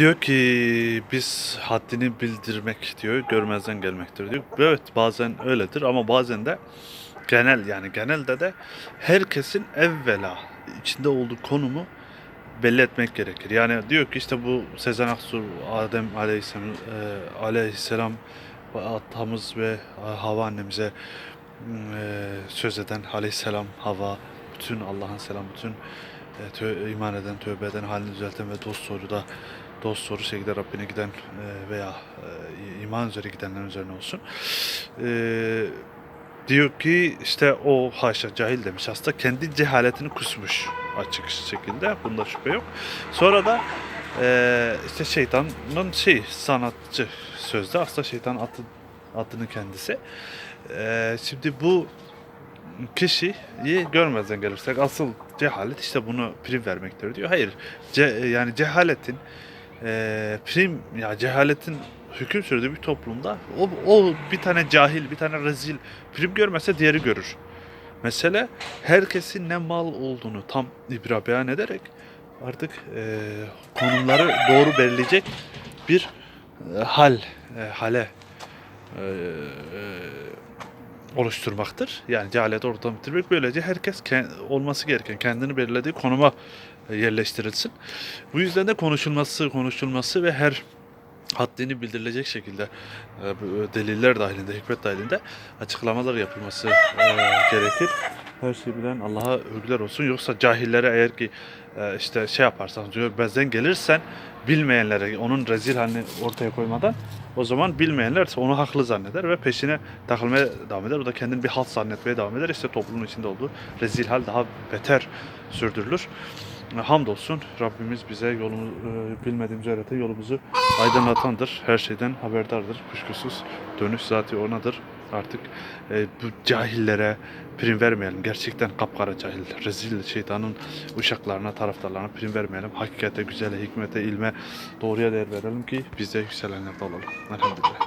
Diyor ki biz haddini bildirmek diyor, görmezden gelmektir diyor. Evet bazen öyledir ama bazen de genel yani genelde de herkesin evvela içinde olduğu konumu belli etmek gerekir. Yani diyor ki işte bu Sezen Aksu, Adem Aleyhisselam, e, Aleyhisselam atamız ve Hava annemize e, söz eden Aleyhisselam, Hava, bütün Allah'ın selamı, bütün e, tö- iman eden, tövbe eden, halini düzelten ve dost doğru da dost doğru şekilde Rabbine giden e, veya e, iman üzere gidenlerin üzerine olsun. E, diyor ki işte o haşa cahil demiş aslında kendi cehaletini kusmuş açık şekilde bunda şüphe yok. Sonra da e, işte şeytanın şey sanatçı sözde aslında şeytan atı, adını kendisi. E, şimdi bu kişiyi görmezden gelirsek asıl cehalet işte bunu prim vermektir diyor. Hayır ce- yani cehaletin e, prim ya cehaletin hüküm sürdüğü bir toplumda o, o bir tane cahil bir tane rezil prim görmese diğeri görür. Mesele herkesin ne mal olduğunu tam ibra beyan ederek artık e, konumları doğru belirleyecek bir e, hal e, hale e, e, oluşturmaktır. Yani cehaleti ortadan bitirmek. Böylece herkes ke- olması gereken kendini belirlediği konuma e, yerleştirilsin. Bu yüzden de konuşulması, konuşulması ve her haddini bildirilecek şekilde e, bu deliller dahilinde, hikmet dahilinde açıklamalar yapılması e, gerekir. Her şeyi bilen Allah'a övgüler olsun. Yoksa cahillere eğer ki e, işte şey yaparsan, görmezden gelirsen bilmeyenlere onun rezil halini ortaya koymadan o zaman bilmeyenler onu haklı zanneder ve peşine takılmaya devam eder. O da kendini bir halt zannetmeye devam eder. İşte toplumun içinde olduğu rezil hal daha beter sürdürülür. Hamdolsun Rabbimiz bize yolumuzu e, bilmediğimiz öğrete yolumuzu aydınlatandır. Her şeyden haberdardır. Kuşkusuz dönüş zati onadır. Artık e, bu cahillere prim vermeyelim. Gerçekten kapkara cahil, rezil şeytanın uşaklarına, taraftarlarına prim vermeyelim. Hakikate, güzele, hikmete, ilme, doğruya değer verelim ki biz de yükselenlerde olalım. Elhamdülillah.